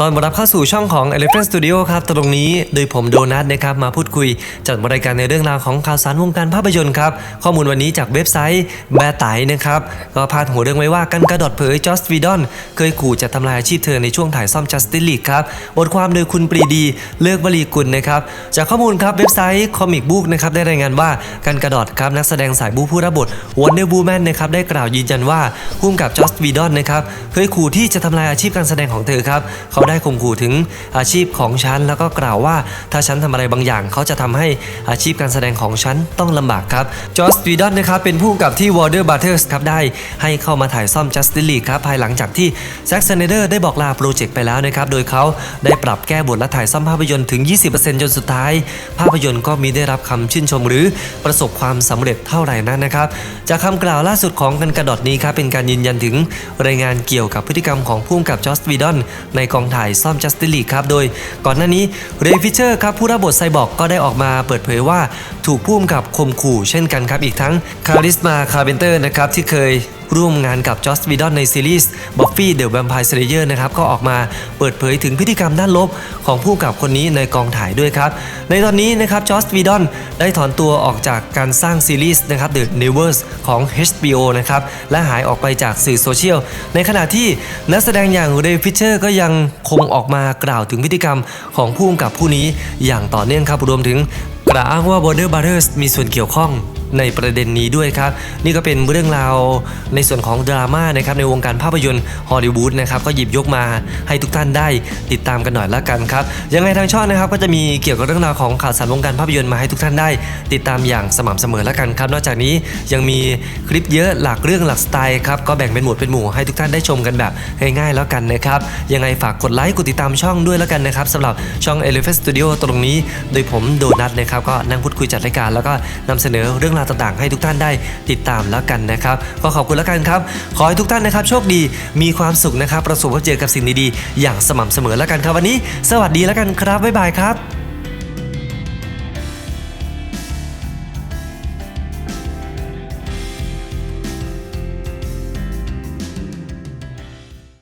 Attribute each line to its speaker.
Speaker 1: ตอนรับเข้าสู่ช่องของ Elephant Studio ครับ ตรงนี้โดยผมโดนัทนะครับ มาพูดคุยจัดรายการในเรื่องราวของข่าวสารวงการภาพยนตร์ครับ ข้อมูลวันนี้จากเว็บไซต์แบร์ไตนะครับ ก็พาดหัวเรื่องไว้ว่ากันกระดอดเผยจอสวีดอนเคยขู่จะทำลายอาชีพเธอในช่วงถ่ายซ่อม Justice League ครับ บทความโดยคุณปรีดีเลือกวลีกุลนะครับ จากข้อมูลครับเว็บไซต์คอมิกบุ๊กนะครับได้รายงานว่ากันกระดอดครับนักแสดงสายบูผู้รับบท Wonder Woman นะครับได้กล่าวยืนยันว่าพุ่มกับจอสวีดอนนะครับเคยขู่ที่จะทำลายอาชีพการแสดงของเธอครับเขาได้ข่มขู่ถึงอาชีพของฉัน แล้วก็กล่าวว่าถ้าฉันทำอะไรบางอย่าง เขาจะทำให้อาชีพการแสดงของฉันต้องลำบากครับจอสวีดอนนะครับเป็นผู้กำกับที่ Warner Brothers ครับได้ให้เข้ามาถ่ายซ่อม Justice League ครับภายหลังจากที่แซ็ก s เนเดอร์ได้บอกลาโปรเจกต์ไปแล้วนะครับโดยเขาได้ปรับแก้บทและถ่ายซ่อมภาพยนตร์ถึง 20%จนสุดท้าย ภาพยนตร์ก็มีได้รับคำชื่นชมหรือประสบความสำเร็จเท่าไหร่นั้นนะครับจากคำกล่าวล่าสุดของกันกระดดนี้ครับเป็นการยืนยันถึงรายงานเกี่ยวกับพฤติกรรมของผู้กำกับจอสวีดอนในกองถ่ายซ่อมจัสติลีครับโดยก่อนหน้านี้เรย์ฟิเชอร์ครับผู้รับบทไซบอร์กก็ได้ออกมาเปิดเผยว่าถูกพุ่มกับคมขู่เช่นกันครับอีกทั้งคาริสมาคาร์เบนเตอร์นะครับที่เคยร่วมงานกับจอสวีดอนในซีรีส์บัฟฟี่เดอะแวมไพร์เลเยอร์นะครับก็ออกมาเปิดเผยถึงพฤติกรรมด้านลบของผู้กับคนนี้ในกองถ่ายด้วยครับ ในตอนนี้นะครับจอสวีดอนได้ถอนตัวออกจากการสร้างซีรีส์นะครับ The Nevers ของ HBO นะครับและหายออกไปจากสื่อโซเชียล ในขณะที่นักแสดงอย่างเรย์ฟิชเชอร์ก็ยังคงออกมากล่าวถึงพฤติกรรมของผู้กำกับผู้นี้อย่างต่อเนื่องครับรวมถึงกล่าวอ้างว่า Warner Brothers มีส่วนเกี่ยวข้อง ในประเด็นนี้ด้วยครับ นี่ก็เป็นเรื่องราวในส่วนของดราม่านะครับในวงการภาพยนตร์ฮอลลีวูดนะครับก็หยิบยกมาให้ทุกท่านได้ติดตามกันหน่อยละกันครับยังไงทางช่องนะครับก็จะมีเกี่ยวกับเรื่องราวของข่าวสารวงการภาพยนตร์มาให้ทุกท่านได้ ติดตามอย่างสม่ำเสมอละกันครับ นอกจากนี้ยังมีคลิปเยอะหลากเรื่องหลักสไตล์ครับก็แบ่งเป็นหมวดเป็นหมู่ให้ทุกท่านได้ชมกันแบบง่ายๆแล้วกันนะครับยังไงฝากกดไลค์กดติดตามช่องด้วยแล้วกันนะครับสำหรับช่อง Elephant Studio ตรงนี้ โดยผมโดนัทนะครับก็นั่งพูดคุยจัดรายการแล้วก็นำเสนอเรื่องราวต่างๆ ให้ทุกท่านได้ติดตามแล้วกันนะครับก็ขอบคุณแล้วกันครับ ขอให้ทุกท่านนะครับโชคดีมีความสุขนะครับ ประสบพบเจอกับสิ่งดีๆอย่างสม่ำเสมอแล้วกันครับวันนี้ สวัสดีแล้วกันครับบ๊ายบายครับ